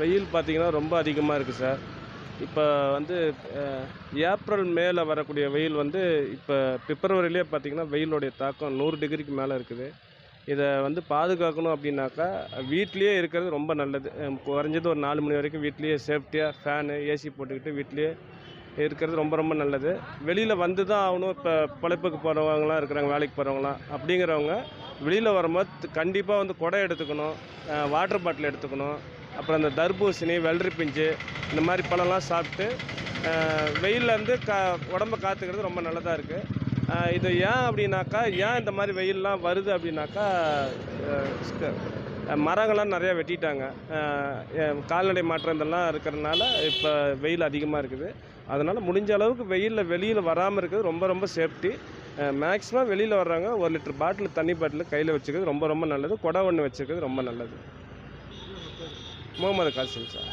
வெயில் பார்த்தீங்கன்னா ரொம்ப அதிகமாக இருக்குது சார். இப்போ வந்து ஏப்ரல் மேலே வரக்கூடிய வெயில் வந்து இப்போ பிப்ரவரியிலே பார்த்தீங்கன்னா வெயிலுடைய தாக்கம் நூறு டிகிரிக்கு மேலே இருக்குது. இதை வந்து பாதுகாக்கணும் அப்படின்னாக்கா வீட்லேயே இருக்கிறது ரொம்ப நல்லது. குறைஞ்சது ஒரு நாலு மணி வரைக்கும் வீட்லேயே சேஃப்டியாக ஃபேனு ஏசி போட்டுக்கிட்டு வீட்லேயே இருக்கிறது ரொம்ப ரொம்ப நல்லது. வெளியில் வந்து தான் ஆகணும். இப்போ பிழைப்புக்கு போகிறவங்களாம் இருக்கிறாங்க வேலைக்கு போகிறவங்களாம் அப்படிங்கிறவங்க வெளியில் வரும்போது கண்டிப்பாக வந்து குடை எடுத்துக்கணும். வாட்டர் பாட்டில் எடுத்துக்கணும். அப்புறம் இந்த தர்பூசணி வெள்ளரி பிஞ்சு இந்த மாதிரி பழம்லாம் சாப்பிட்டு வெயிலேருந்து கா உடம்ப காத்துக்கிறது ரொம்ப நல்லதாக இருக்குது இது ஏன் அப்படின்னாக்கா ஏன் இந்த மாதிரி வெயிலெலாம் வருது அப்படின்னாக்கா மரங்கள்லாம் நிறையா வெட்டிட்டாங்க. கால்நடை மாற்றம் இதெல்லாம் இருக்கிறதுனால இப்போ வெயில் அதிகமாக இருக்குது. அதனால் முடிஞ்ச அளவுக்கு வெயிலில் வெளியில் வராமல் இருக்கிறது ரொம்ப ரொம்ப சேஃப்டி. மேக்ஸிமம் வெளியில் வர்றவங்க ஒரு லிட்டர் பாட்டில் தண்ணி பாட்டில் கையில் வச்சுக்கிறது ரொம்ப ரொம்ப நல்லது. குடம் ஒன்று வச்சுக்கிறது ரொம்ப நல்லது. முகமது காசிம் சார்